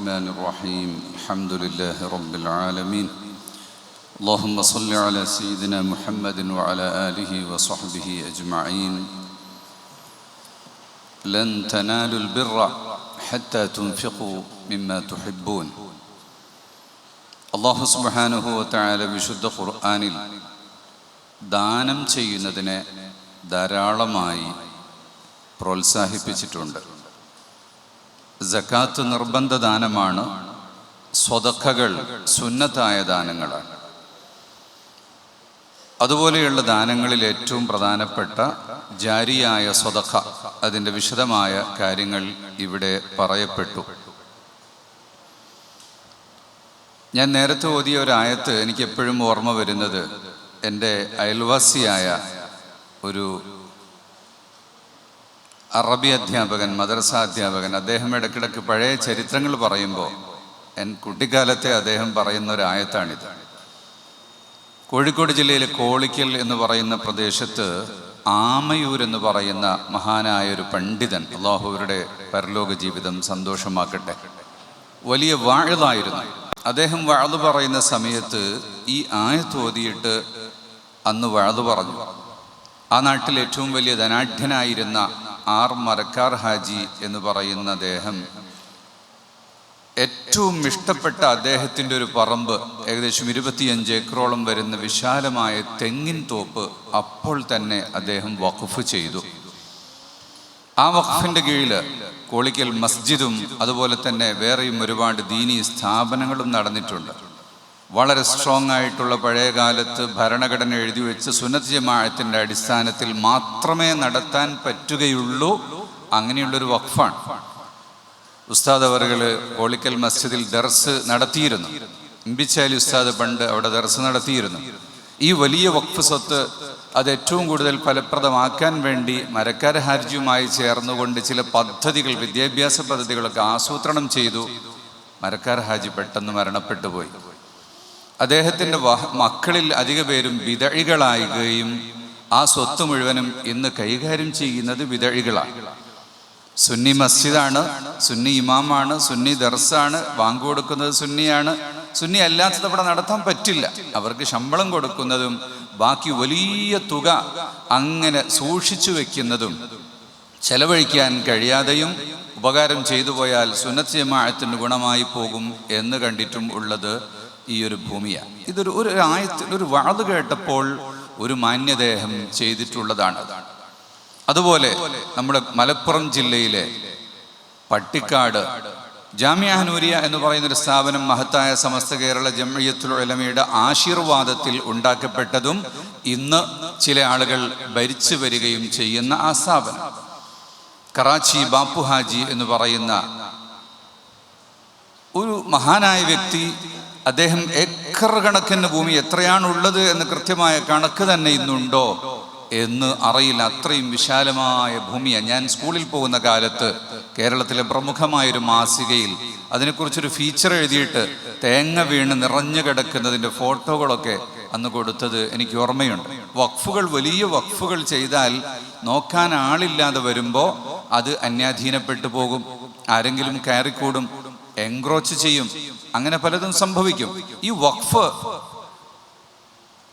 الرحمن الرحيم الحمد لله رب العالمين اللهم صل على سيدنا محمد وعلى آله وصحبه أجمعين لن تنالوا البر حتى تنفقوا مما تحبون അള്ളാഹു സുബ്ഹാനഹു വതആല വിശുദ്ധ ഖുർആനിൽ ദാനം ചെയ്യുന്നതിനെ ധാരാളമായി പ്രോത്സാഹിപ്പിച്ചിട്ടുണ്ട് ജക്കാത്ത് നിർബന്ധ ദാനമാണ് സ്വതക്കകൾ സുന്നത്തായ ദാനങ്ങളാണ്. അതുപോലെയുള്ള ദാനങ്ങളിൽ ഏറ്റവും പ്രധാനപ്പെട്ട ജാരിയായ സ്വതക്ക അതിന്റെ വിശദമായ കാര്യങ്ങൾ ഇവിടെ പറയപ്പെട്ടു. ഞാൻ നേരത്തെ ഓതിയ ഒരായത്ത് എനിക്ക് എപ്പോഴും ഓർമ്മ വരുന്നത് എന്റെ അയൽവാസിയായ ഒരു അറബി അധ്യാപകൻ മദ്രസ അധ്യാപകൻ അദ്ദേഹം ഇടയ്ക്കിടയ്ക്ക് പഴയ ചരിത്രങ്ങൾ പറയുമ്പോൾ എൻ കുട്ടിക്കാലത്തെ അദ്ദേഹം പറയുന്ന ഒരു ആയത്താണിത് കോഴിക്കോട് ജില്ലയിലെ കോളിക്കൽ എന്ന് പറയുന്ന പ്രദേശത്ത് ആമയൂർ എന്ന് പറയുന്ന മഹാനായ ഒരു പണ്ഡിതൻ അള്ളാഹുവരുടെ പരലോക ജീവിതം സന്തോഷമാക്കട്ടെ. വലിയ വാഴതായിരുന്നു. അദ്ദേഹം വാഴ് പറയുന്ന സമയത്ത് ഈ ആയത്ത് ഓതിയിട്ട് അന്ന് വാഴ് പറഞ്ഞു. ആ നാട്ടിൽ ഏറ്റവും വലിയ ധനാഢ്യനായിരുന്ന ആർ മരക്കാർ ഹാജി എന്ന് പറയുന്ന അദ്ദേഹം ഏറ്റവും ഇഷ്ടപ്പെട്ട അദ്ദേഹത്തിന്റെ ഒരു പറമ്പ് ഏകദേശം ഇരുപത്തിയഞ്ച് ഏക്കറോളം വരുന്ന വിശാലമായ തെങ്ങിൻ തോപ്പ് അപ്പോൾ തന്നെ അദ്ദേഹം വഖഫ് ചെയ്തു. ആ വഖഫിന്റെ കീഴിൽ കോളിക്കൽ മസ്ജിദും അതുപോലെ തന്നെ വേറെയും ഒരുപാട് ദീനീ സ്ഥാപനങ്ങളും നടന്നിട്ടുണ്ട്. വളരെ സ്ട്രോങ് ആയിട്ടുള്ള പഴയ കാലത്ത് ഭരണഘടന എഴുതി വെച്ച് സുന്നത്ത് ജമാഅത്തിന്റെ അടിസ്ഥാനത്തിൽ മാത്രമേ നടത്താൻ പറ്റുകയുള്ളൂ. അങ്ങനെയുള്ളൊരു വഖഫാണ്. ഉസ്താദ് അവർകൾ കോളിക്കൽ മസ്ജിദിൽ ദർസ് നടത്തിയിരുന്നു. ഇമ്പിച്ചാലി ഉസ്താദ് പണ്ട് അവിടെ ദർസ് നടത്തിയിരുന്നു. ഈ വലിയ വഖഫ് സ്വത്ത് അത് ഏറ്റവും കൂടുതൽ ഫലപ്രദമാക്കാൻ വേണ്ടി മരക്കാര ഹാർജിയുമായി ചേർന്നുകൊണ്ട് ചില പദ്ധതികൾ വിദ്യാഭ്യാസ പദ്ധതികളൊക്കെ ആസൂത്രണം ചെയ്തു. മരക്കാർ ഹാജി പെട്ടെന്ന് മരണപ്പെട്ടു പോയി. അദ്ദേഹത്തിന്റെ മക്കളിൽ അധിക പേരും വിതഴികളായുകയും ആ സ്വത്ത് മുഴുവനും ഇന്ന് കൈകാര്യം ചെയ്യുന്നത് വിതഴികളാണ് സുന്നി മസ്ജിദാണ് സുന്നി ഇമാമാണ് സുന്നി ദർസാണ് വാങ്ക് കൊടുക്കുന്നത് സുന്നിയാണ്. സുന്നി അല്ലാത്തത് അവിടെ നടത്താൻ പറ്റില്ല. അവർക്ക് ശമ്പളം കൊടുക്കുന്നതും ബാക്കി വലിയ തുക അങ്ങനെ സൂക്ഷിച്ചു വെക്കുന്നതും ചെലവഴിക്കാൻ കഴിയാതെയും ഉപകാരം ചെയ്തു പോയാൽ സുന്നത്ത് ഗുണമായി പോകും എന്ന് കണ്ടിട്ടും ഉള്ളത് ഈ ഒരു ഭൂമിയാണ്. ഇതൊരു ഒരു ആയത്തിൽ ഒരു വാത് കേട്ടപ്പോൾ ഒരു മാന്യദേഹം ചെയ്തിട്ടുള്ളതാണ് അതുപോലെ നമ്മുടെ മലപ്പുറം ജില്ലയിലെ പട്ടിക്കാട് ജാമ്യാഹനൂരിയ എന്ന് പറയുന്ന ഒരു സ്ഥാപനം മഹത്തായ സമസ്ത കേരള ജമയത്തുൽ ഉലമയുടെ ആശീർവാദത്തിൽ ഉണ്ടാക്കപ്പെട്ടതും ഇന്ന് ചില ആളുകൾ ഭരിച്ചു വരികയും ചെയ്യുന്ന ആ സ്ഥാപനം. കറാച്ചി ബാപ്പുഹാജി എന്ന് പറയുന്ന ഒരു മഹാനായ വ്യക്തി അദ്ദേഹം ഏക്കർ കണക്കിന് ഭൂമി എത്രയാണുള്ളത് എന്ന് കൃത്യമായ കണക്ക് തന്നെ ഇന്നുണ്ടോ എന്ന് അറിയില്ല. അത്രയും വിശാലമായ ഭൂമിയാണ്. ഞാൻ സ്കൂളിൽ പോകുന്ന കാലത്ത് കേരളത്തിലെ പ്രമുഖമായൊരു മാസികയിൽ അതിനെക്കുറിച്ചൊരു ഫീച്ചർ എഴുതിയിട്ട് തേങ്ങ വീണ് നിറഞ്ഞു കിടക്കുന്നതിന്റെ ഫോട്ടോകളൊക്കെ അന്ന് കൊടുത്തത് എനിക്ക് ഓർമ്മയുണ്ട്. വഖഫുകൾ വലിയ വഖഫുകൾ ചെയ്താൽ നോക്കാൻ ആളില്ലാതെ വരുമ്പോൾ അത് അന്യാധീനപ്പെട്ടു പോകും. ആരെങ്കിലും കയറിക്കൂടും. എൻക്രോച്ച് ചെയ്യും. അങ്ങനെ പലതും സംഭവിക്കും. ഈ വഖഫ്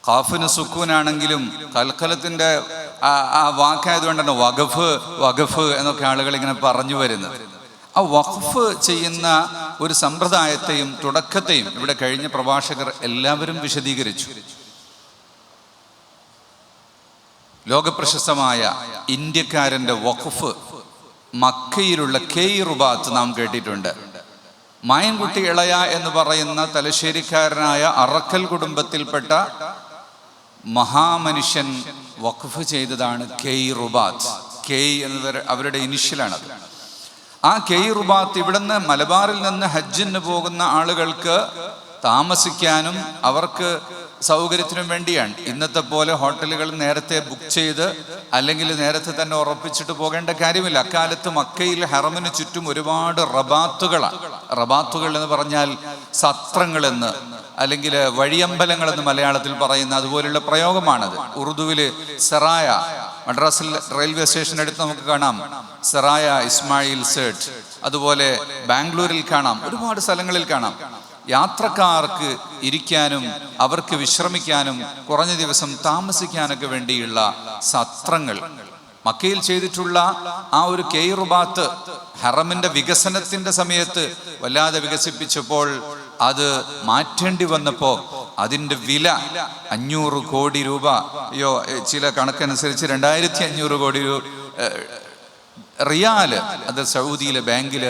കാഫിന് സുക്കൂനാണെങ്കിലും കൽക്കലത്തിന്റെ ആ വാക്കായതുകൊണ്ടാണ് വഖഫ് വഖഫ് എന്നൊക്കെ ആളുകൾ ഇങ്ങനെ പറഞ്ഞു വരുന്നത്. ആ വഖഫ് ചെയ്യുന്ന ഒരു സമ്പ്രദായത്തെയും തുടക്കത്തെയും ഇവിടെ കഴിഞ്ഞ പ്രഭാഷകർ എല്ലാവരും വിശദീകരിച്ചു. ലോകപ്രശസ്തമായ ഇന്ത്യക്കാരന്റെ വഖഫ് മക്കയിലുള്ള കെയ് റുബാത്ത് നാം കേട്ടിട്ടുണ്ട്. മായൻകുട്ടി ഇളയ എന്ന് പറയുന്ന തലശ്ശേരിക്കാരനായ അറക്കൽ കുടുംബത്തിൽപ്പെട്ട മഹാമനുഷ്യൻ വഖഫ് ചെയ്തതാണ് കെയ് റുബാത്ത്. കെയ് എന്നത് അവരുടെ ഇനിഷ്യലാണത്. ആ കെയ് റുബാത്ത് ഇവിടുന്ന് മലബാറിൽ നിന്ന് ഹജ്ജിന് പോകുന്ന ആളുകൾക്ക് താമസിക്കാനും അവർക്ക് സൗകര്യത്തിനും വേണ്ടിയാണ്. ഇന്നത്തെ പോലെ ഹോട്ടലുകൾ നേരത്തെ ബുക്ക് ചെയ്ത് അല്ലെങ്കിൽ നേരത്തെ തന്നെ ഉറപ്പിച്ചിട്ട് പോകേണ്ട കാര്യമില്ല. അക്കാലത്ത് മക്കയിൽ ഹറമിന് ചുറ്റും ഒരുപാട് റബാത്തുകളാണ്. റബാത്തുകൾ എന്ന് പറഞ്ഞാൽ സത്രങ്ങളെന്ന് അല്ലെങ്കിൽ വഴിയമ്പലങ്ങൾ എന്ന് മലയാളത്തിൽ പറയുന്ന അതുപോലുള്ള പ്രയോഗമാണത്. ഉറുദുവിൽ സെറായ മദ്രാസിൽ റെയിൽവേ സ്റ്റേഷൻ അടുത്ത് നമുക്ക് കാണാം. സെറായ ഇസ്മായിൽ സേട്ട് അതുപോലെ ബാംഗ്ലൂരിൽ കാണാം. ഒരുപാട് സ്ഥലങ്ങളിൽ കാണാം. യാത്രക്കാർക്ക് ഇരിക്കാനും അവർക്ക് വിശ്രമിക്കാനും കുറഞ്ഞ ദിവസം താമസിക്കാനൊക്കെ വേണ്ടിയുള്ള സത്രങ്ങൾ. മക്കയിൽ ചെയ്തിട്ടുള്ള ആ ഒരു കെയ്റുബാത്ത് ഹറമിന്റെ വികസനത്തിന്റെ സമയത്ത് വല്ലാതെ വികസിപ്പിച്ചപ്പോൾ അത് മാറ്റേണ്ടി വന്നപ്പോൾ അതിന്റെ വില അഞ്ഞൂറ് കോടി രൂപ അയ്യോ ചില കണക്കനുസരിച്ച് രണ്ടായിരത്തി അഞ്ഞൂറ് കോടി റിയാൽ അത് സൗദിയിലെ ബാങ്കിൽ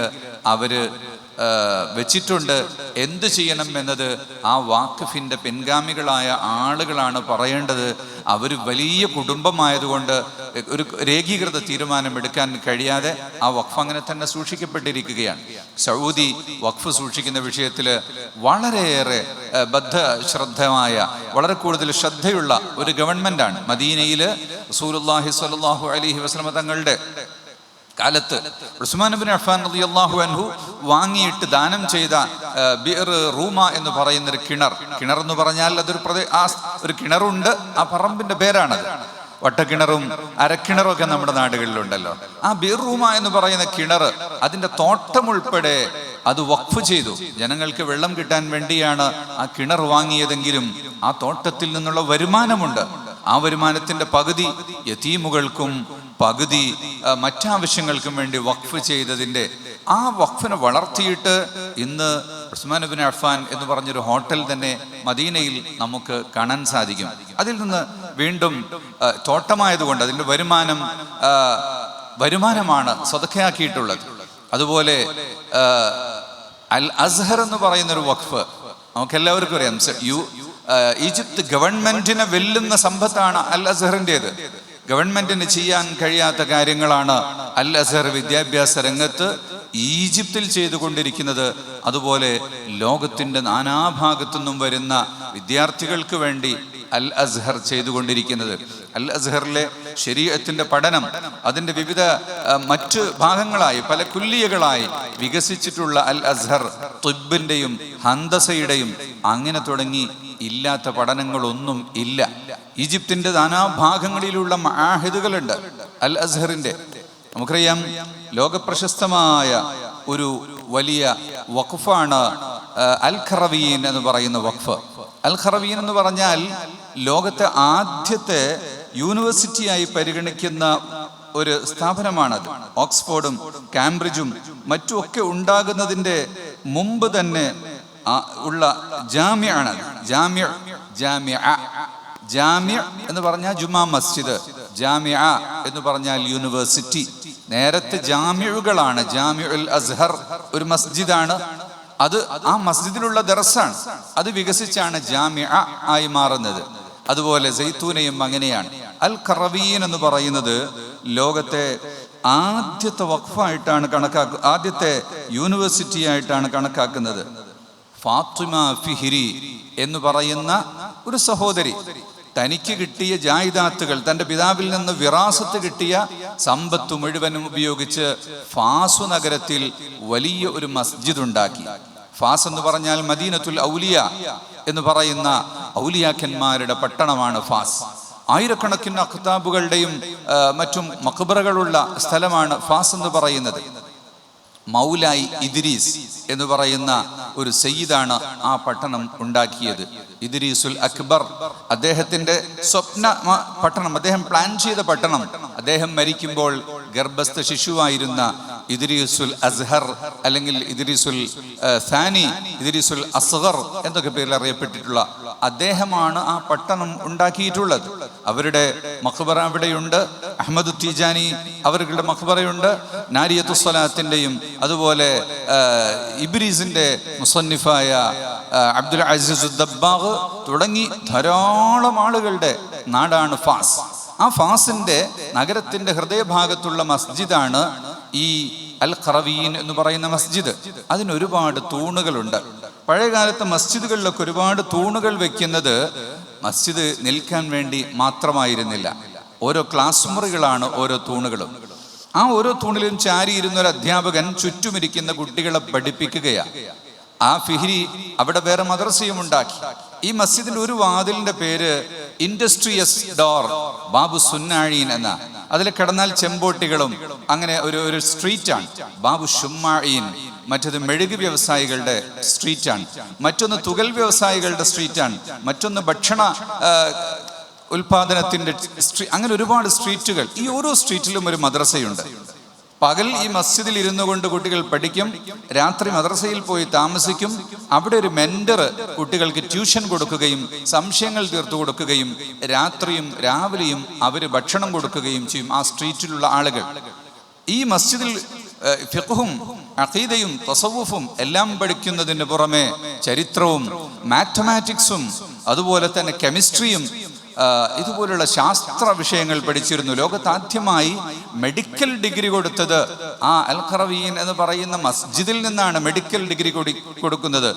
അവർ വെച്ചിട്ടുണ്ട്. എന്ത് ചെയ്യണം എന്നത് ആ വാക്കഫിന്റെ പിൻഗാമികളായ ആളുകളാണ് പറയേണ്ടത്. അവർ വലിയ കുടുംബമായതുകൊണ്ട് ഒരു രേഖീകൃത തീരുമാനം എടുക്കാൻ കഴിയാതെ ആ വഖഫ് അങ്ങനെ തന്നെ സൂക്ഷിക്കപ്പെട്ടിരിക്കുകയാണ്. സൗദി വഖഫ് സൂക്ഷിക്കുന്ന വിഷയത്തിൽ വളരെയേറെ ബദ്ധ ശ്രദ്ധമായ വളരെ കൂടുതൽ ശ്രദ്ധയുള്ള ഒരു ഗവൺമെന്റാണ്. മദീനയിൽ റസൂലുള്ളാഹി സ്വല്ലല്ലാഹു അലൈഹി വസ്ലമ തങ്ങളുടെ കാലത്ത് ഉസ്മാൻ ബിൻ അഫാൻ അള്ളാഹു അൻഹു വാങ്ങിയിട്ട് ദാനം ചെയ്ത ബിർ റൂമ എന്ന് പറയുന്ന ഒരു കിണർ. കിണർ എന്ന് പറഞ്ഞാൽ അതൊരു പ്രദേ ആ ഒരു കിണറുണ്ട്. ആ പറമ്പിന്റെ പേരാണത്. വട്ടക്കിണറും അരക്കിണറും ഒക്കെ നമ്മുടെ നാടുകളിലുണ്ടല്ലോ. ആ ബിർ റൂമ എന്ന് പറയുന്ന കിണർ അതിന്റെ തോട്ടം ഉൾപ്പെടെ അത് വഖഫ് ചെയ്തു. ജനങ്ങൾക്ക് വെള്ളം കിട്ടാൻ വേണ്ടിയാണ് ആ കിണർ വാങ്ങിയതെങ്കിലും ആ തോട്ടത്തിൽ നിന്നുള്ള വരുമാനമുണ്ട്. ആ വരുമാനത്തിന്റെ പകുതി യതീമുകൾക്കും പകുതി മറ്റാവശ്യങ്ങൾക്കും വേണ്ടി വഖഫ് ചെയ്തതിന്റെ ആ വഖഫിനെ വളർത്തിയിട്ട് ഇന്ന് ഉസ്മാൻ ബിൻ അഫാൻ എന്ന് പറഞ്ഞൊരു ഹോട്ടൽ തന്നെ മദീനയിൽ നമുക്ക് കാണാൻ സാധിക്കും. അതിൽ നിന്ന് വീണ്ടും തോട്ടമായതുകൊണ്ട് അതിന്റെ വരുമാനം വരുമാനമാണ് സ്വതക്കയാക്കിയിട്ടുള്ളത്. അതുപോലെ അൽ അസ്ഹർ എന്ന് പറയുന്ന ഒരു വഖഫ് നമുക്ക് എല്ലാവർക്കും അറിയാം യു ഈജിപ്ത് ഗവൺമെന്റിനെ വെല്ലുന്ന സമ്പത്താണ് അൽ അസ്ഹറിന്റെത്. ഗവൺമെന്റിന് ചെയ്യാൻ കഴിയാത്ത കാര്യങ്ങളാണ് അൽ അസർ വിദ്യാഭ്യാസ രംഗത്ത് ഈജിപ്തിൽ ചെയ്തുകൊണ്ടിരിക്കുന്നത്. അതുപോലെ ലോകത്തിന്റെ നാനാഭാഗത്തുനിന്നും വരുന്ന വിദ്യാർത്ഥികൾക്ക് വേണ്ടി അൽ അസ്ഹർ ചെയ്തുകൊണ്ടിരിക്കുന്നത്. അൽ അസ്ഹറിലെ ശരീരത്തിന്റെ പഠനം അതിന്റെ വിവിധ മറ്റു ഭാഗങ്ങളായി പല കുല്ലിയകളായി വികസിച്ചിട്ടുള്ള അൽ അസ്ഹർ തുബിന്റെയും ഹന്തസയുടെയും അങ്ങനെ തുടങ്ങി ഇല്ലാത്ത പഠനങ്ങളൊന്നും ഇല്ല. ഈജിപ്തിന്റെ നാനാഭാഗങ്ങളിലുള്ള മാഹിദുകളുണ്ട്. അൽ അസ്ഹറിന്റെ നമുക്കറിയാം ലോകപ്രശസ്തമായ ഒരു വലിയ വഖഫാണ് അൽ ഖറവീൻ എന്ന് പറയുന്ന വഖഫ്. അൽ ഖറവീൻ എന്ന് പറഞ്ഞാൽ ലോകത്തെ ആദ്യത്തെ യൂണിവേഴ്സിറ്റിയായി പരിഗണിക്കുന്ന ഒരു സ്ഥാപനമാണത്. ഓക്സ്ഫോർഡും കാംബ്രിഡ്ജും മറ്റുമൊക്കെ ഉണ്ടാകുന്നതിന്റെ മുമ്പ് തന്നെ ഉള്ള ജാമ്യാണ്. ജാമ്യ ജാമ്യ ജാമ്യ എന്ന് പറഞ്ഞാൽ ജുമാ മസ്ജിദ്. ജാമ്യ എന്ന് പറഞ്ഞാൽ യൂണിവേഴ്സിറ്റി. നേരത്തെ ജാമ്യകളാണ്. ജാമ്യുൽ അസ്ഹർ ഒരു മസ്ജിദാണ്. അത് ആ മസ്ജിദിലുള്ള ദർസാണ്. അത് വികസിച്ചാണ് ജാമ്യ ആയി മാറുന്നത്. അതുപോലെ സൈത്തൂനയും അങ്ങനെയാണ്. അൽ കറവീൻ എന്ന് പറയുന്നത് ലോകത്തെ ആദ്യത്തെ വഖഫായിട്ടാണ് കണക്കാക്കുക ആദ്യത്തെ യൂണിവേഴ്സിറ്റി ആയിട്ടാണ് കണക്കാക്കുന്നത്. ഫാത്തിമ ഫിഹിരി എന്ന് പറയുന്ന ഒരു സഹോദരി. തനിക്ക് കിട്ടിയ ജായിദാത്തുകൾ തന്റെ പിതാവിൽ നിന്ന് വിറാസത്ത് കിട്ടിയ സമ്പത്ത് മുഴുവനും ഉപയോഗിച്ച് ഫാസു നഗരത്തിൽ വലിയ ഒരു മസ്ജിദ് ഉണ്ടാക്കി ഫാസ് എന്ന് പറഞ്ഞാൽ മദീനത്തുൽ ഔലിയ എന്ന് പറയുന്ന ഔലിയാക്കന്മാരുടെ പട്ടണമാണ് ഫാസ്. ആയിരക്കണക്കിന് അഖ്താബുകളുടെയും മറ്റും മക്ബറകളുള്ള സ്ഥലമാണ് ഫാസ് എന്ന് പറയുന്നത്. മൗലായി ഇദ്രീസ് എന്ന് പറയുന്ന ഒരു സയ്യിദാണ് ആ പട്ടണം ഉണ്ടാക്കിയത്. ഇദ്രീസുൽ അക്ബർ അദ്ദേഹത്തിന്റെ സ്വപ്ന പട്ടണം അദ്ദേഹം പ്ലാൻ ചെയ്ത പട്ടണം. അദ്ദേഹം മരിക്കുമ്പോൾ ഗർഭസ്ഥ ശിശുവായിരുന്ന ഇദ്രീസുൽ അസ്ഹർ അല്ലെങ്കിൽ ഇദ്രീസുൽ സാനി ഇദ്രീസുൽ അസ്ഹർ എന്നൊക്കെ പേരിൽ അറിയപ്പെട്ടിട്ടുള്ള അദ്ദേഹമാണ് ആ പട്ടണം ഉണ്ടാക്കിയിട്ടുള്ളത്. അവരുടെ മഖബറ അവിടെയുണ്ട്. അഹമ്മദ് തീജാനി അവരുടെ മഖബറയുണ്ട്. നാരിയത്തു സ്വലാത്തിന്റെയും അതുപോലെ ഇബ്രീസിന്റെ മുസന്നിഫായ അബ്ദുൽ അസീസ് ദബ്ബാഗ് തുടങ്ങി ധാരാളം ആളുകളുടെ നാടാണ് ഫാസ്. ആ ഫാസിന്റെ നഗരത്തിന്റെ ഹൃദയഭാഗത്തുള്ള മസ്ജിദാണ് ഈ അൽ ഖറവീൻ എന്ന് പറയുന്ന മസ്ജിദ്. അതിന് ഒരുപാട് തൂണുകളുണ്ട്. പഴയകാലത്ത് മസ്ജിദുകളിലൊക്കെ ഒരുപാട് തൂണുകൾ വെക്കുന്നത് മസ്ജിദ് നിൽക്കാൻ വേണ്ടി മാത്രമായിരുന്നില്ല. ഓരോ ക്ലാസ് മുറികളാണ് ഓരോ തൂണുകളും. ആ ഓരോ തൂണിലും ചാരിയിരുന്ന ഒരു അധ്യാപകൻ ചുറ്റുമിരിക്കുന്ന കുട്ടികളെ പഠിപ്പിക്കുകയാണ് ആ ഫിഹിരി അവിടെ വേറെ മദ്രസയും ഉണ്ടാക്കി. ഈ മസ്ജിദിന്റെ ഒരു വാതിലിന്റെ പേര് ഇൻഡസ്ട്രിയസ് ഡോർ ബാബു സുന്നാഴീൻ എന്ന. അതിൽ കിടന്നാൽ ചെമ്പോട്ടികളും അങ്ങനെ ഒരു ഒരു ആണ് ബാബു ഷുമ്മാഴീൻ മറ്റത് മെഴുക് വ്യവസായികളുടെ സ്ട്രീറ്റ് ആണ് മറ്റൊന്ന് തുകൽ വ്യവസായികളുടെ സ്ട്രീറ്റ് ആണ് മറ്റൊന്ന് ഭക്ഷണ ഉൽപാദനത്തിന്റെ അങ്ങനെ ഒരുപാട് സ്ട്രീറ്റുകൾ. ഈ ഓരോ സ്ട്രീറ്റിലും ഒരു മദ്രസയുണ്ട്. പകൽ ഈ മസ്ജിദിൽ ഇരുന്നു കൊണ്ട് കുട്ടികൾ പഠിക്കും. രാത്രി മദ്രസയിൽ പോയി താമസിക്കും. അവിടെ ഒരു മെന്റർ കുട്ടികൾക്ക് ട്യൂഷൻ കൊടുക്കുകയും സംശയങ്ങൾ തീർത്തു കൊടുക്കുകയും രാത്രിയും രാവിലെയും അവർ ഭക്ഷണം കൊടുക്കുകയും ചെയ്യും ആ സ്ട്രീറ്റിലുള്ള ആളുകൾ. ഈ മസ്ജിദിൽ ഫിഖും അഖീദയും തസവുഫും എല്ലാം പഠിക്കുന്നതിന് പുറമെ ചരിത്രവും മാത്തമാറ്റിക്സും അതുപോലെ തന്നെ കെമിസ്ട്രിയും ഇതുപോലുള്ള ശാസ്ത്ര വിഷയങ്ങൾ പഠിച്ചിരുന്നു. ലോകത്ത് ആദ്യമായി മെഡിക്കൽ ഡിഗ്രി കൊടുത്തത് ആ അൽ ഖറവീൻ എന്ന് പറയുന്ന മസ്ജിദിൽ നിന്നാണ് മെഡിക്കൽ ഡിഗ്രി കൊടു കൊടുക്കുന്നത്.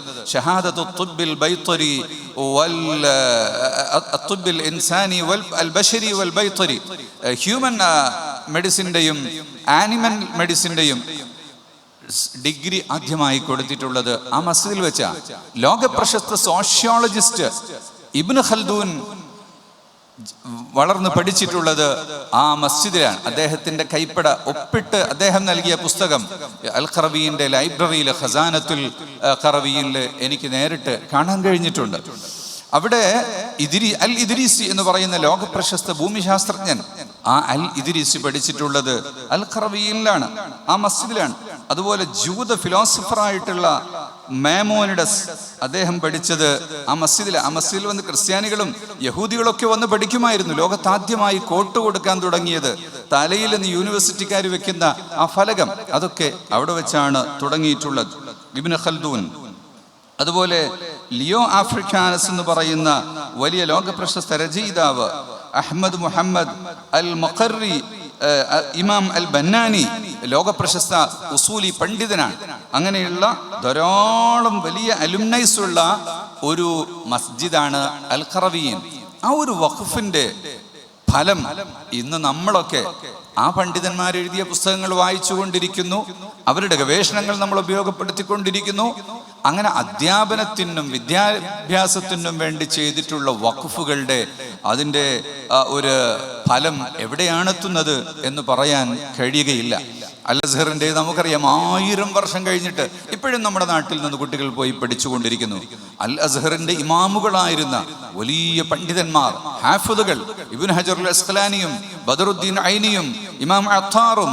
ഹ്യൂമൻ മെഡിസിന്റെയും ആനിമൽ മെഡിസിന്റെയും ഡിഗ്രി ആദ്യമായി കൊടുത്തിട്ടുള്ളത് ആ മസ്ജിദിൽ വെച്ച. ലോകപ്രശസ്ത സോഷ്യോളജിസ്റ്റ് ഇബ്നു ഖൽദൂൻ വളർന്ന് പഠിച്ചിട്ടുള്ളത് ആ മസ്ജിദിലാണ്. അദ്ദേഹത്തിന്റെ കൈപ്പട ഒപ്പിട്ട് അദ്ദേഹം നൽകിയ പുസ്തകം അൽ ഖറബിയുടെ ലൈബ്രറിയിലെ ഖസാനത്തുൽ ഖറബിയിൽ എനിക്ക് നേരിട്ട് കാണാൻ കഴിഞ്ഞിട്ടുണ്ട്. അവിടെ ഇതിരി അൽ ഇദ്രീസി എന്ന് പറയുന്ന ലോക പ്രശസ്ത ഭൂമിശാസ്ത്രജ്ഞൻ ആ അൽ ഇദ്രീസി പഠിച്ചിട്ടുള്ളത് അൽ ഖറബിയിലാണ് ആ മസ്ജിദിലാണ്. അതുപോലെ ജൂത ഫിലോസഫറായിട്ടുള്ള മേമോനിഡസ് അദ്ദേഹം പഠിച്ചത് ആ മസ്ജിദിൽ ആ മസ്ജിദിൽ വന്ന് ക്രിസ്ത്യാനികളും യഹൂദികളൊക്കെ വന്ന് പഠിക്കുമായിരുന്നു. ലോകത്താദ്യമായി കോട്ട് കൊടുക്കാൻ തുടങ്ങിയത് തലയിൽ നിന്ന് യൂണിവേഴ്സിറ്റിക്കാർ വെക്കുന്ന ആ ഫലകം അതൊക്കെ അവിടെ വെച്ചാണ് തുടങ്ങിയിട്ടുള്ളത്. Ibn Khaldun. അതുപോലെ ലിയോ ആഫ്രിക്കാനസ് എന്ന് പറയുന്ന വലിയ ലോക പ്രശസ്ത രചയിതാവ് അഹമ്മദ് മുഹമ്മദ് അൽ മഖറി ഇമാം അൽ ബന്നാനി ലോകപ്രശസ്ത ഉസൂലി പണ്ഡിതനാണ്. അങ്ങനെയുള്ള ധാരാളം വലിയ അലുമിനൈസ് ഉള്ള ഒരു മസ്ജിദാണ് അൽ ഖറവീൻ ആ ഒരു വഖഫിന്റെ ഫലം ഇന്ന് നമ്മളൊക്കെ ആ പണ്ഡിതന്മാർ എഴുതിയ പുസ്തകങ്ങൾ വായിച്ചു കൊണ്ടിരിക്കുന്നു അവരുടെ ഗവേഷണങ്ങൾ നമ്മൾ ഉപയോഗപ്പെടുത്തിക്കൊണ്ടിരിക്കുന്നു. അങ്ങനെ അധ്യാപനത്തിനും വിദ്യാഭ്യാസത്തിനും വേണ്ടി ചെയ്തിട്ടുള്ള വഖഫുകളുടെ അതിന്റെ ഒരു ഫലം എവിടെയാണെത്തുന്നത് എന്ന് പറയാൻ കഴിയുകയില്ല. അൽ അസ്ഹറിന്റെ നമുക്കറിയാം ആയിരം വർഷം കഴിഞ്ഞിട്ട് ഇപ്പോഴും നമ്മുടെ നാട്ടിൽ നിന്ന് കുട്ടികൾ പോയി പഠിച്ചുകൊണ്ടിരിക്കുന്നു. അൽ അസ്ഹറിന്റെ ഇമാമുകളായിരുന്ന വലിയ പണ്ഡിതന്മാർ ഹാഫുദുകൾ ഇബിൻ ഹജറുൽ അസ്ഖലാനിയും ബദറുദ്ദീൻ ഐനിയും ഇമാം അത്താറും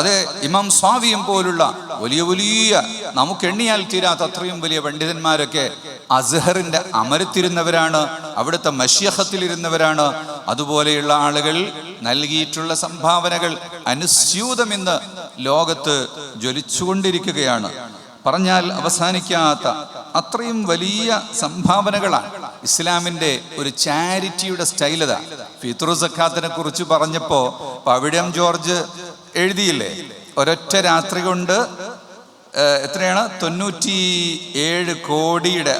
അതെ ഇമാം സ്വാവിയും പോലുള്ള വലിയ വലിയ നമുക്ക് എണ്ണിയാൽ തീരാത്ത അത്രയും വലിയ പണ്ഡിതന്മാരൊക്കെ അസ്ഹറിന്റെ അമരത്തിരുന്നവരാണ് അവിടുത്തെ മഷ്യഹത്തിലിരുന്നവരാണ് അതുപോലെയുള്ള ആളുകൾ നൽകിയിട്ടുള്ള സംഭാവനകൾ അനുസ്യൂതം ഇന്ന് ലോകത്ത് ജ്വലിച്ചുകൊണ്ടിരിക്കുകയാണ്. പറഞ്ഞാൽ അവസാനിക്കാത്ത അത്രയും വലിയ സംഭാവനകളാണ്. ഇസ്ലാമിന്റെ ഒരു ചാരിറ്റിയുടെ സ്റ്റൈലത ഫിത്രു സക്കാത്തിനെ കുറിച്ച് പറഞ്ഞപ്പോ പവിഴം ജോർജ് എഴുതിയില്ലേ? ഒരൊറ്റ രാത്രി കൊണ്ട് എത്രയാണ്? തൊണ്ണൂറ്റി ഏഴ് കോടിയുടെ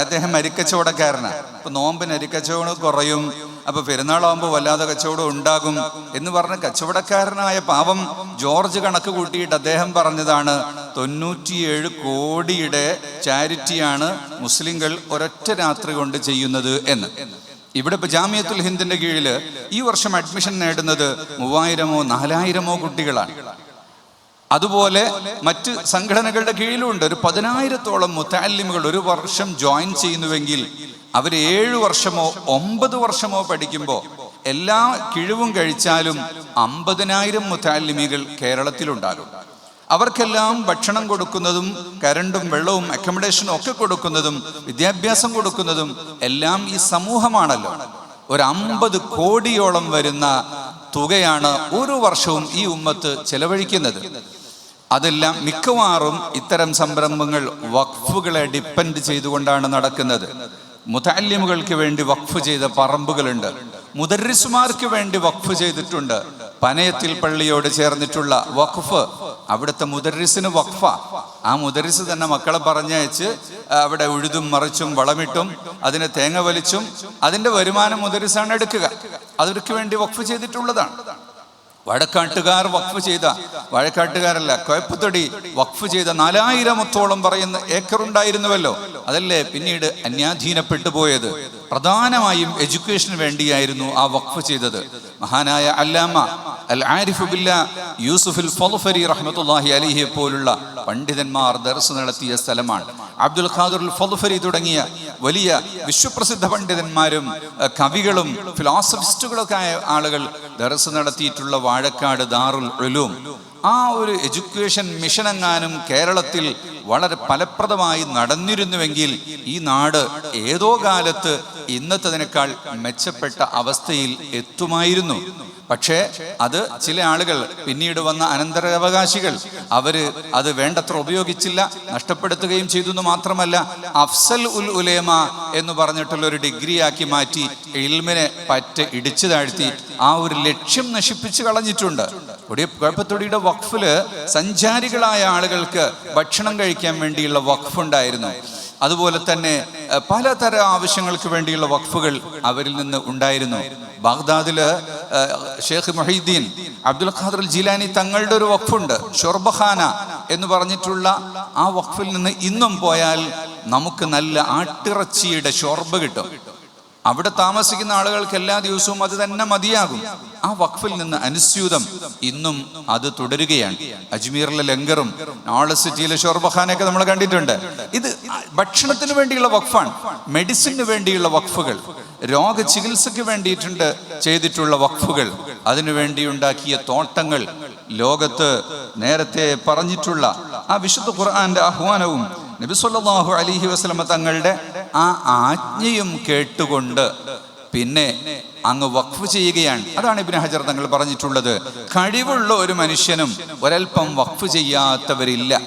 അദ്ദേഹം അരിക്കച്ചവടക്കാരനാണ് അപ്പൊ നോമ്പിന് അരിക്കച്ചവടം കുറയും. അപ്പൊ പെരുന്നാളാകുമ്പോൾ വല്ലാതെ കച്ചവടം ഉണ്ടാകും എന്ന് പറഞ്ഞ കച്ചവടക്കാരനായ പാവം ജോർജ് കണക്ക് കൂട്ടിയിട്ട് അദ്ദേഹം പറഞ്ഞതാണ് തൊണ്ണൂറ്റിയേഴ് കോടിയുടെ ചാരിറ്റിയാണ് മുസ്ലിങ്ങൾ ഒരൊറ്റ രാത്രി കൊണ്ട് ചെയ്യുന്നത് എന്ന്. ഇവിടെ ഇപ്പൊ ജാമ്യത്തുൽ ഹിന്ദിന്റെ കീഴിൽ ഈ വർഷം അഡ്മിഷൻ നേടുന്നത് മൂവായിരമോ നാലായിരമോ കുട്ടികളാണ്. അതുപോലെ മറ്റ് സംഘടനകളുടെ കീഴിലുണ്ട് ഒരു പതിനായിരത്തോളം മുത്താലിമുകൾ ഒരു വർഷം ജോയിൻ ചെയ്യുന്നുവെങ്കിൽ അവർ ഏഴ് വർഷമോ ഒമ്പത് വർഷമോ പഠിക്കുമ്പോൾ എല്ലാ കിഴിവും കഴിച്ചാലും അമ്പതിനായിരം മുത്താലിമികൾ കേരളത്തിലുണ്ടാകും. അവർക്കെല്ലാം ഭക്ഷണം കൊടുക്കുന്നതും കരണ്ടും വെള്ളവും അക്കോമഡേഷനും ഒക്കെ കൊടുക്കുന്നതും വിദ്യാഭ്യാസം കൊടുക്കുന്നതും എല്ലാം ഈ സമൂഹമാണല്ലോ. ഒരു അമ്പത് കോടിയോളം വരുന്ന തുകയാണ് ഒരു വർഷവും ഈ ഉമ്മത്ത് ചെലവഴിക്കുന്നത്. അതെല്ലാം മിക്കവാറും ഇത്തരം സംരംഭങ്ങൾ വഖഫുകളെ ഡിപ്പെൻഡ് ചെയ്തുകൊണ്ടാണ് നടക്കുന്നത്. മുതാല്യമുകൾക്ക് വേണ്ടി വഖഫ് ചെയ്ത പറമ്പുകളുണ്ട്. മുദരിസുമാർക്ക് വേണ്ടി വഖഫ് ചെയ്തിട്ടുണ്ട്. പനയത്തിൽ പള്ളിയോട് ചേർന്നിട്ടുള്ള വഖഫ് അവിടുത്തെ മുദരിസിന് വഖഫ. ആ മുദരിസ് തന്നെ മക്കളെ പറഞ്ഞയച്ച് അവിടെ ഉഴുതും മറിച്ചും വളമിട്ടും അതിനെ തേങ്ങ വലിച്ചും അതിന്റെ വരുമാനം മുദരിസാണ് എടുക്കുക. അവർക്ക് വേണ്ടി വഖഫ് ചെയ്തിട്ടുള്ളതാണ്. വഴക്കാട്ടുകാർ വഖഫ് ചെയ്ത വഴക്കാട്ടുകാരല്ല കുഴപ്പത്തൊടി വഖഫ് ചെയ്ത നാലായിരമത്തോളം പറയുന്ന ഏക്കർ ഉണ്ടായിരുന്നുവല്ലോ അതല്ലേ പിന്നീട് അന്യാധീനപ്പെട്ടു പോയത്? പ്രധാനമായും എഡ്യൂക്കേഷന് വേണ്ടിയായിരുന്നു ആ വഖഫ് ചെയ്തത്. മഹാനായ അല്ലാമ അൽ ആരിഫു ബില്ല യൂസുഫുൽ ഫലുഫരി റഹ്മത്തുല്ലാഹി അലിഹിയെ പോലുള്ള പണ്ഡിതന്മാർ ദർസ് നടത്തിയ സ്ഥലമാണ്. അബ്ദുൽ ഖാദുർ ഫലുഫരി തുടങ്ങിയ വലിയ വിശ്വപ്രസിദ്ധ പണ്ഡിതന്മാരും കവികളും ഫിലോസഫിസ്റ്റുകളൊക്കെ ആയ ആളുകൾ ദർസ് നടത്തിയിട്ടുള്ള വാഴക്കാട് ദാറുൽ ഉലൂം. ആ ഒരു എഡ്യൂക്കേഷൻ മിഷൻ എങ്ങാനും കേരളത്തിൽ വളരെ ഫലപ്രദമായി നടന്നിരുന്നുവെങ്കിൽ ഈ നാട് ഏതോ കാലത്ത് ഇന്നത്തതിനേക്കാൾ മെച്ചപ്പെട്ട അവസ്ഥയിൽ എത്തുമായിരുന്നു. പക്ഷേ അത് ചില ആളുകൾ പിന്നീട് വന്ന അനന്തരാവകാശികൾ അവർ അത് വേണ്ടത്ര ഉപയോഗിച്ചില്ല നഷ്ടപ്പെടുത്തുകയും ചെയ്തു എന്ന് മാത്രമല്ല അഫ്സൽ ഉൽ ഉലേമ എന്ന് പറഞ്ഞിട്ടുള്ള ഒരു ഡിഗ്രിയാക്കി മാറ്റി ഇൽമിനെ പറ്റ ഇടിച്ചു താഴ്ത്തി ആ ഒരു ലക്ഷ്യം നശിപ്പിച്ചു കളഞ്ഞിട്ടുണ്ട്. കുഴപ്പത്തൊടിയുടെ വഖഫിൽ സഞ്ചാരികളായ ആളുകൾക്ക് ഭക്ഷണം കഴിക്കാൻ വേണ്ടിയുള്ള വഖഫ് ഉണ്ടായിരുന്നു അതുപോലെ തന്നെ പലതര ആവശ്യങ്ങൾക്ക് വേണ്ടിയുള്ള വഖഫുകൾ അവരിൽ നിന്ന് ഉണ്ടായിരുന്നു. ബാഗ്ദാദിൽ ഷെയ്ഖ് മൊഹീദ്ദീൻ അബ്ദുൽ ഖാദർ ജിലാനി തങ്ങളുടെ ഒരു വഖഫുണ്ട് ഷൊർബഖാന എന്ന് പറഞ്ഞിട്ടുള്ള ആ വഖഫിൽ നിന്ന് ഇന്നും പോയാൽ നമുക്ക് നല്ല ആട്ടിറച്ചിയുടെ ഷോർബ കിട്ടും. അവിടെ താമസിക്കുന്ന ആളുകൾക്ക് എല്ലാ ദിവസവും അത് തന്നെ മതിയാകും. ആ വഖഫിൽ നിന്ന് അനുസ്യൂതം ഇന്നും അത് തുടരുകയാണ്. അജ്മീറിലെ ലങ്കറും നാളെ സിറ്റിയിലെ ഷോർബഖാനൊക്കെ നമ്മൾ കണ്ടിട്ടുണ്ട്. ഇത് ഭക്ഷണത്തിന് വേണ്ടിയുള്ള വഖഫാണ്. മെഡിസിന് വേണ്ടിയുള്ള വഖഫുകൾ രോഗ ചികിത്സയ്ക്ക് വേണ്ടിയിട്ടുണ്ട് ചെയ്തിട്ടുള്ള വഖഫുകൾ. അതിനു വേണ്ടി ഉണ്ടാക്കിയ തോട്ടങ്ങൾ ലോകത്ത് നേരത്തെ പറഞ്ഞിട്ടുള്ള ആ വിശുദ്ധ ഖുർആന്റെ ആഹ്വാനവും നബി അലിഹി വസ്ലമ തങ്ങളുടെ ആ ആജ്ഞയും കേട്ടുകൊണ്ട് പിന്നെ അങ്ങ് വഖഫ് ചെയ്യുകയാണ്. അതാണ് ഇബ്നു ഹജർ തങ്ങൾ പറഞ്ഞിട്ടുള്ളത്. കഴിവുള്ള ഒരു മനുഷ്യനും ഒരൽപ്പം വഖഫ് ചെയ്യാത്തവരില്ല.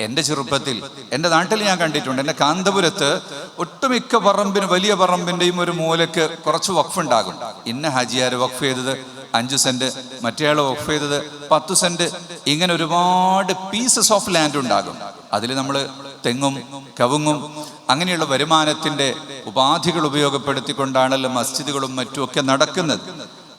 എന്റെ ചെറുപ്പത്തിൽ എന്റെ നാട്ടിൽ ഞാൻ കണ്ടിട്ടുണ്ട് എന്റെ കാന്തപുരത്ത് ഒട്ടുമിക്ക പറമ്പിന് വലിയ പറമ്പിന്റെയും ഒരു മൂലക്ക് കുറച്ച് വഖഫ് ഉണ്ടാകും ഇന്ന ഹാജിയാർ വഖഫ് ചെയ്തത്? അഞ്ച് സെന്റ് മറ്റേയാൾ വഖഫ് ചെയ്തത്? പത്ത് സെന്റ് ഇങ്ങനെ ഒരുപാട് പീസസ് ഓഫ് ലാൻഡ് ഉണ്ടാകും. അതിൽ നമ്മൾ തെങ്ങും കവുങ്ങും അങ്ങനെയുള്ള വരുമാനത്തിന്റെ ഉപാധികൾ ഉപയോഗപ്പെടുത്തിക്കൊണ്ടാണല്ലോ മസ്ജിദുകളും മറ്റുമൊക്കെ നടക്കുന്നത്.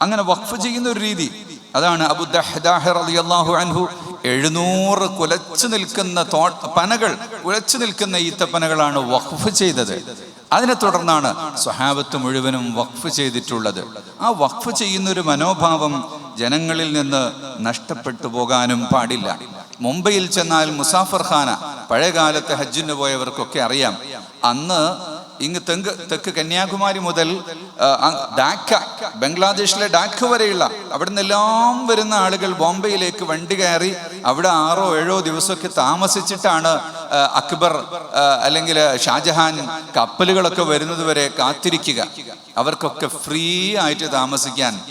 അങ്ങനെ വഖഫ് ചെയ്യുന്ന ഒരു രീതി. അതാണ് അബു അബുദാഹു അൻഹു എഴുന്നൂറ് കുലച്ചു നിൽക്കുന്ന തോ പനകൾ കുലച്ചു നിൽക്കുന്ന ഈത്തപ്പനകളാണ് വഖഫ് ചെയ്തത്. അതിനെ തുടർന്നാണ് സ്വഹാബത്ത് മുഴുവനും വഖഫ് ചെയ്തിട്ടുള്ളത്. ആ വഖഫ് ചെയ്യുന്ന ഒരു മനോഭാവം ജനങ്ങളിൽ നിന്ന് നഷ്ടപ്പെട്ടു പോകാനും പാടില്ല. മുംബൈയിൽ ചെന്നാൽ മുസാഫർ ഖാന പഴയ കാലത്തെ ഹജ്ജിന് പോയവർക്കൊക്കെ അറിയാം. അന്ന് ഇങ്ങ് തെങ്ക് തെക്ക് കന്യാകുമാരി മുതൽ ഡാക്ക ബംഗ്ലാദേശിലെ ഡാക്ക വരെയുള്ള അവിടെ നിന്നെല്ലാം വരുന്ന ആളുകൾ ബോംബെയിലേക്ക് വണ്ടി കയറി അവിടെ ആറോ ഏഴോ ദിവസമൊക്കെ താമസിച്ചിട്ടാണ് അക്ബർ അല്ലെങ്കിൽ ഷാജഹാൻ കപ്പലുകളൊക്കെ വരുന്നത് വരെ കാത്തിരിക്കുക. അവർക്കൊക്കെ ഫ്രീ ആയിട്ട് താമസിക്കാൻ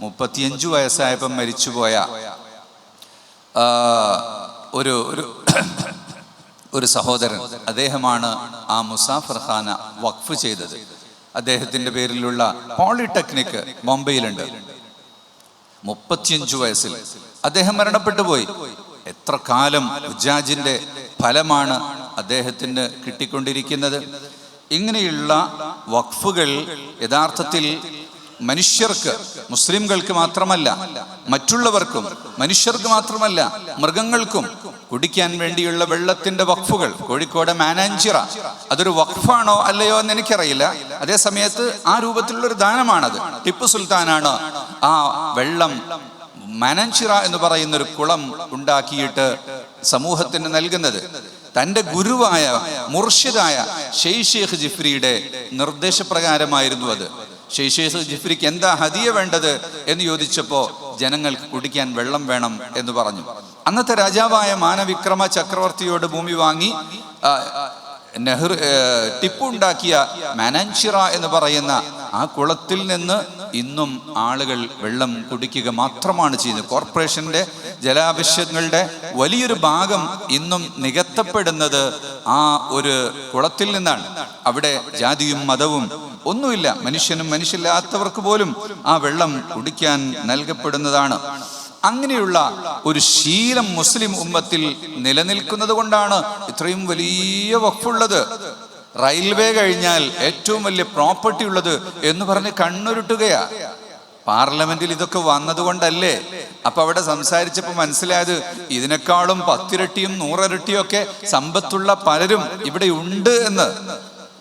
മുപ്പത്തിയഞ്ചു വയസ്സായപ്പം മരിച്ചുപോയ ഒരു ഒരു ഒരു സഹോദരൻ അദ്ദേഹമാണ് ആ മുസാഫർ ഖാന വഖഫ് ചെയ്തത്. അദ്ദേഹത്തിന്റെ പേരിലുള്ള പോളിടെക്നിക് മുംബൈയിലുണ്ട് മുപ്പത്തിയഞ്ചു വയസ്സിൽ അദ്ദേഹം മരണപ്പെട്ടു പോയി. എത്ര കാലം ഉജാജിന്റെ ഫലമാണ് അദ്ദേഹത്തിന് കിട്ടിക്കൊണ്ടിരിക്കുന്നത്? ഇങ്ങനെയുള്ള വഖഫുകൾ യഥാർത്ഥത്തിൽ മനുഷ്യർക്ക് മുസ്ലിംകൾക്ക് മാത്രമല്ല മറ്റുള്ളവർക്കും മനുഷ്യർക്ക് മാത്രമല്ല മൃഗങ്ങൾക്കും കുടിക്കാൻ വേണ്ടിയുള്ള വെള്ളത്തിന്റെ വഖഫുകൾ കോഴിക്കോട് മാനാഞ്ചിറ അതൊരു വഖഫാണോ അല്ലയോ എന്ന് എനിക്കറിയില്ല. അതേ സമയത്ത് ആ രൂപത്തിലുള്ള ഒരു ദാനമാണത്. ടിപ്പു സുൽത്താനാണ് ആ വെള്ളം മാനാഞ്ചിറ എന്ന് പറയുന്ന ഒരു കുളം ഉണ്ടാക്കിയിട്ട് സമൂഹത്തിന് നൽകുന്നത്. തന്റെ ഗുരുവായ മുർഷിദായ ഷെയ്ഷേഖ് ജിഫ്രിയുടെ നിർദ്ദേശപ്രകാരമായിരുന്നു അത്. ഷെയ്ഷേഖ് ജിഫ്രിക്ക് എന്താ ഹദിയ വേണ്ടത് എന്ന് ചോദിച്ചപ്പോ ജനങ്ങൾക്ക് കുടിക്കാൻ വെള്ളം വേണം എന്ന് പറഞ്ഞു. അന്നത്തെ രാജാവായ മാനവിക്രമ ചക്രവർത്തിയോട് ഭൂമി വാങ്ങി നെഹ്റു ടിപ്പു ഉണ്ടാക്കിയ എന്ന് പറയുന്ന ആ കുളത്തിൽ നിന്ന് ഇന്നും ആളുകൾ വെള്ളം കുടിക്കുക മാത്രമാണ് ചെയ്യുന്നത്. കോർപ്പറേഷന്റെ ജലാവശ്യങ്ങളുടെ വലിയൊരു ഭാഗം ഇന്നും നികത്തപ്പെടുന്നത് ആ ഒരു കുളത്തിൽ നിന്നാണ്. അവിടെ ജാതിയും മതവും ഒന്നുമില്ല. മനുഷ്യനും മനുഷ്യല്ലാത്തവർക്ക് പോലും ആ വെള്ളം കുടിക്കാൻ നൽകപ്പെടുന്നതാണ്. അങ്ങനെയുള്ള ഒരു ശീലം മുസ്ലിം ഉമ്മത്തിൽ നിലനിൽക്കുന്നത് കൊണ്ടാണ് ഇത്രയും വലിയ വഖഫുള്ളത്. റെയിൽവേ കഴിഞ്ഞാൽ ഏറ്റവും വലിയ പ്രോപ്പർട്ടി ഉള്ളത് എന്ന് പറഞ്ഞ് കണ്ണുരുട്ടുകയാ. പാർലമെന്റിൽ ഇതൊക്കെ വന്നതുകൊണ്ടല്ലേ? അപ്പൊ അവിടെ സംസാരിച്ചപ്പോൾ മനസ്സിലായത് ഇതിനേക്കാളും പത്തിരട്ടിയും നൂറരട്ടിയും ഒക്കെ സമ്പത്തുള്ള പലരും ഇവിടെ ഉണ്ട് എന്ന്.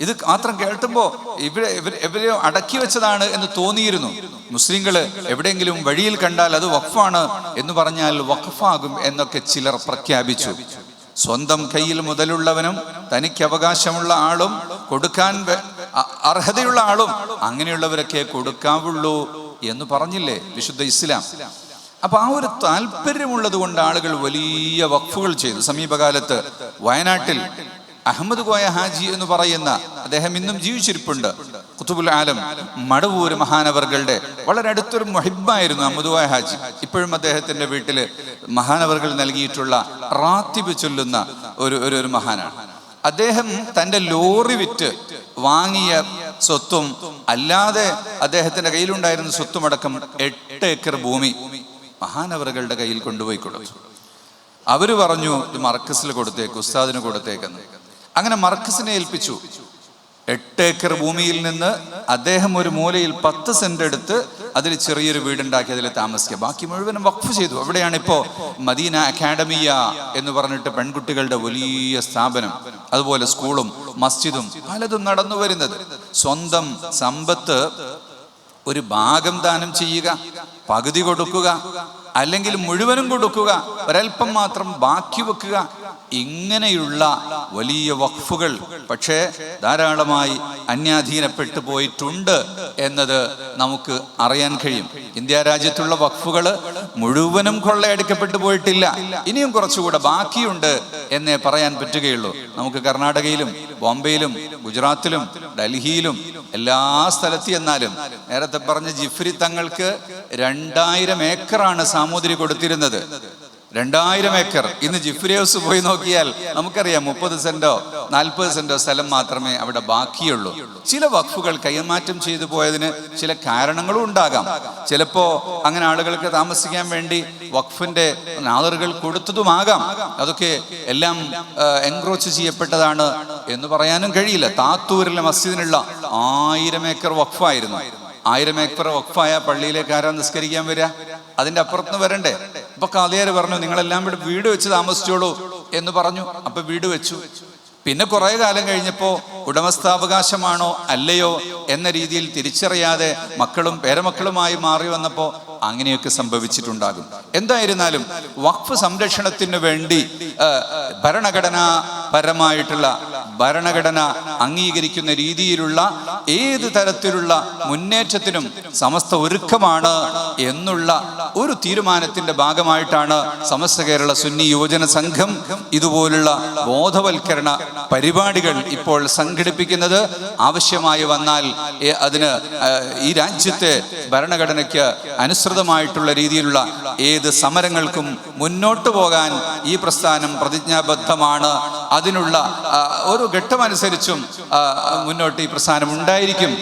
ഇത് മാത്രം കേൾക്കുമ്പോൾ ഇവരെ ഇവർ ഇവരെ അടക്കി വെച്ചതാണ് എന്ന് തോന്നിയിരുന്നു. മുസ്ലിങ്ങൾ എവിടെയെങ്കിലും വഴിയിൽ കണ്ടാൽ അത് വഖഫാണ് എന്ന് പറഞ്ഞാൽ വഖഫാകും എന്നൊക്കെ ചിലർ പ്രഖ്യാപിച്ചു. സ്വന്തം കയ്യിൽ മുതലുള്ളവനും തനിക്ക് അവകാശമുള്ള ആളും കൊടുക്കാൻ അർഹതയുള്ള ആളും അങ്ങനെയുള്ളവരൊക്കെ കൊടുക്കാവുള്ളൂ എന്ന് പറഞ്ഞില്ലേ വിശുദ്ധ ഇസ്ലാം? അപ്പൊ ആ ഒരു താല്പര്യമുള്ളത് കൊണ്ട് ആളുകൾ വലിയ വഖഫുകൾ ചെയ്തു. സമീപകാലത്ത് വയനാട്ടിൽ അഹമ്മദ് കോയ ഹാജി എന്ന് പറയുന്ന അദ്ദേഹം ഇന്നും ജീവിച്ചിരിപ്പുണ്ട്. കുത്തുബുൽ ആലം മടവൂര് മഹാനവർകളുടെ വളരെ അടുത്തൊരു മൊഹിബായിരുന്നു അഹമ്മദ് കോയ ഹാജി. ഇപ്പോഴും അദ്ദേഹത്തിന്റെ വീട്ടിൽ മഹാനവർകൾ നൽകിയിട്ടുള്ള റാത്തിബ് ചൊല്ലുന്ന ഒരു ഒരു ഒരു മഹാനാണ്. അദ്ദേഹം തന്റെ ലോറി വിറ്റ് വാങ്ങിയ സ്വത്തും അല്ലാതെ അദ്ദേഹത്തിന്റെ കയ്യിലുണ്ടായിരുന്ന സ്വത്തുമടക്കം എട്ട് ഏക്കർ ഭൂമി മഹാനവറുകളുടെ കയ്യിൽ കൊണ്ടുപോയി കൊടുത്തു. അവർ പറഞ്ഞു ഇത് മർക്കസിൽ കൊടുത്തേക്ക് ഉസ്താദിന് കൊടുത്തേക്കെന്ന്. അങ്ങനെ മർക്കസിനെ ഏൽപ്പിച്ചു. എട്ട് ഏക്കർ ഭൂമിയിൽ നിന്ന് അദ്ദേഹം ഒരു മൂലയിൽ പത്ത് സെന്റ് എടുത്ത് അതിൽ ചെറിയൊരു വീടുണ്ടാക്കി അതിൽ താമസിക്കുക. ബാക്കി മുഴുവനും വഖഫ് ചെയ്തു. അവിടെയാണ് ഇപ്പോ മദീന അക്കാഡമിയ എന്ന് പറഞ്ഞിട്ട് പെൺകുട്ടികളുടെ വലിയ സ്ഥാപനം അതുപോലെ സ്കൂളും മസ്ജിദും പലതും നടന്നു വരുന്നത്. സ്വന്തം സമ്പത്ത് ഒരു ഭാഗം ദാനം ചെയ്യുക പകുതി കൊടുക്കുക അല്ലെങ്കിൽ മുഴുവനും കൊടുക്കുക ഒരൽപ്പം മാത്രം ബാക്കി വെക്കുക ഇങ്ങനെയുള്ള വലിയ വഖഫുകൾ പക്ഷേ ധാരാളമായി അന്യാധീനപ്പെട്ടു പോയിട്ടുണ്ട് എന്നത് നമുക്ക് അറിയാൻ കഴിയും. ഇന്ത്യ രാജ്യത്തുള്ള വഖഫുകൾ മുഴുവനും കൊള്ളയടിക്കപ്പെട്ടു പോയിട്ടില്ല. ഇനിയും കുറച്ചുകൂടെ ബാക്കിയുണ്ട് എന്നേ പറയാൻ പറ്റുകയുള്ളൂ. നമുക്ക് കർണാടകയിലും ബോംബെയിലും ഗുജറാത്തിലും ഡൽഹിയിലും എല്ലാ സ്ഥലത്ത് ചെന്നാലും നേരത്തെ പറഞ്ഞ ജിഫ്രി തങ്ങൾക്ക് രണ്ടായിരം ഏക്കറാണ് സാമൂതിരി കൊടുത്തിരുന്നത്. രണ്ടായിരം ഏക്കർ. ഇന്ന് ജിഫ്രി ഹൗസ് പോയി നോക്കിയാൽ നമുക്കറിയാം മുപ്പത് സെന്റോ നാൽപ്പത് സെന്റോ സ്ഥലം മാത്രമേ അവിടെ ബാക്കിയുള്ളൂ. ചില വഖഫുകൾ കൈമാറ്റം ചെയ്തു പോയതിന് ചില കാരണങ്ങളും ഉണ്ടാകാം. ചിലപ്പോ അങ്ങനെ ആളുകൾക്ക് താമസിക്കാൻ വേണ്ടി വഖഫിന്റെ നാളുകൾ കൊടുത്തതുമാകാം. അതൊക്കെ എല്ലാം എൻക്രോച്ച് ചെയ്യപ്പെട്ടതാണ് എന്ന് പറയാനും കഴിയില്ല. താത്തൂരിലെ മസ്ജിദിനുള്ള ആയിരം ഏക്കർ വഖഫായിരുന്നു. ആയിരം ഏക്കർ വഖഫായ പള്ളിയിലേക്ക് ആരാ നിസ്കരിക്കാൻ വരിക അതിന്റെ അപ്പുറത്ത് വരണ്ടേ? അപ്പൊ കാതിയാർ പറഞ്ഞു നിങ്ങളെല്ലാം ഇവിടെ വീട് വെച്ച് താമസിച്ചോളൂ എന്ന് പറഞ്ഞു. അപ്പൊ വീട് വെച്ചു. പിന്നെ കുറെ കാലം കഴിഞ്ഞപ്പോ ഉടമസ്ഥാവകാശമാണോ അല്ലയോ എന്ന രീതിയിൽ തിരിച്ചറിയാതെ മക്കളും പേരമക്കളുമായി മാറി വന്നപ്പോ അങ്ങനെയൊക്കെ സംഭവിച്ചിട്ടുണ്ടാകും. എന്തായിരുന്നാലും വഖഫ് സംരക്ഷണത്തിന് വേണ്ടി ആ, ഭരണഘടനാ അംഗീകരിക്കുന്ന രീതിയിലുള്ള ഏത് തരത്തിലുള്ള മുന്നേറ്റത്തിനും സമസ്ത ഒരുക്കമാണ് എന്നുള്ള ഒരു തീരുമാനത്തിന്റെ ഭാഗമായിട്ടാണ് സമസ്ത കേരള സുന്നി യുവജന സംഘം ഇതുപോലുള്ള ബോധവൽക്കരണ പരിപാടികൾ ഇപ്പോൾ സംഘടിപ്പിക്കുന്നത്. ആവശ്യമായി വന്നാൽ അതിന് ഈ രാജ്യത്തെ ഭരണഘടനയ്ക്ക് അനുസൃതമായിട്ടുള്ള രീതിയിലുള്ള ഏത് സമരങ്ങൾക്കും മുന്നോട്ട് പോകാൻ ഈ പ്രസ്ഥാനം പ്രതിജ്ഞാബദ്ധമാണ്. അതിനുള്ള ഒരു ഘട്ടമനുസരിച്ചും മുന്നോട്ട് ഈ പ്രസ്ഥാനം ഉണ്ടായിരിക്കും.